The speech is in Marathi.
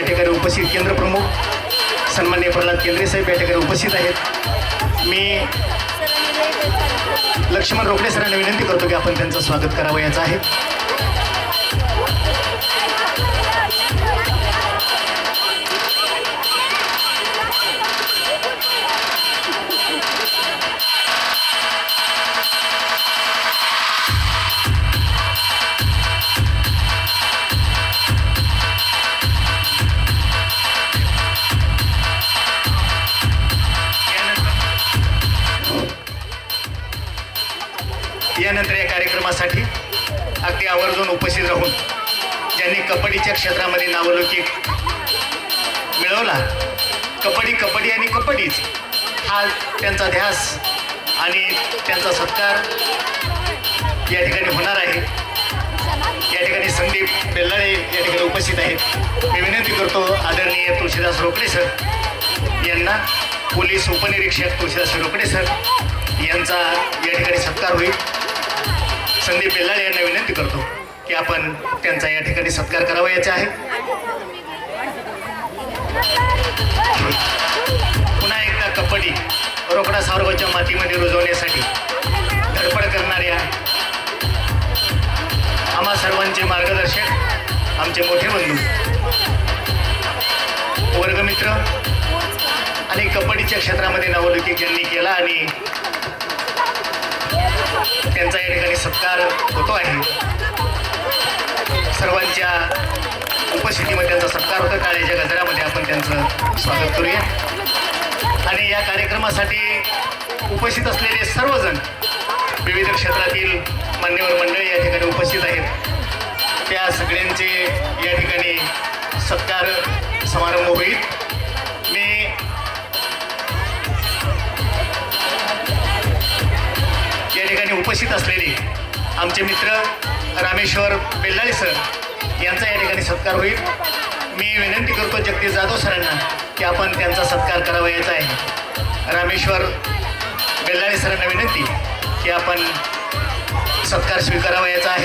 या ठिकाणी उपस्थित केंद्रप्रमुख सन्मान्य प्रल्हाद केंद्रे साहेब या ठिकाणी उपस्थित आहेत. मी लक्ष्मण रोकडे सरांना विनंती करतो की आपण त्यांचं स्वागत करावं याचं आहे. यानंतर या कार्यक्रमासाठी अगदी आवर्जून उपस्थित राहून ज्यांनी कबड्डीच्या क्षेत्रामध्ये नावलौकिक मिळवला कबड्डी कबड्डी आणि कबड्डीच हा त्यांचा ध्यास आणि त्यांचा सत्कार या ठिकाणी होणार आहे. या ठिकाणी संदीप बेल्लाळे या ठिकाणी उपस्थित आहेत. मी विनंती करतो आदरणीय तुळशीदास रोकडे सर यांना पोलीस उपनिरीक्षक तुळशीदास रोकडे सर यांचा या ठिकाणी सत्कार होईल. संदीप बेल्लाळे यांना विनंती करतो की आपण त्यांचा या ठिकाणी सत्कार करावा याचा आहे. पुन्हा एकदा कबड्डी रोकडा सावरगावच्या मातीमध्ये रुजवण्यासाठी धडपड करणाऱ्या आम्हा सर्वांचे मार्गदर्शक आमचे मोठे बंधू वर्गमित्र आणि कबड्डीच्या क्षेत्रामध्ये नावलौकिक ज्यांनी केला आणि त्यांचा या ठिकाणी सत्कार होतो आहे. सर्वांच्या उपस्थितीमध्ये त्यांचा सत्कार होतो. टाळ्याच्या गजरामध्ये आपण त्यांचं स्वागत करूया. आणि या कार्यक्रमासाठी उपस्थित असलेले सर्वजण विविध क्षेत्रातील मान्यवर मंडळी या ठिकाणी उपस्थित आहेत. त्या सगळ्यांचे या ठिकाणी सत्कार समारंभ होईल. ठिकाणी उपस्थित असलेले आमचे मित्र रामेश्वर बेल्लाळे सर यांचा या ठिकाणी सत्कार होईल. मी विनंती करतो जगदीश जाधव सरांना की आपण त्यांचा सत्कार करावा याचा आहे. रामेश्वर बेल्लाळे सरांना विनंती की आपण सत्कार स्वीकारावा याचा आहे.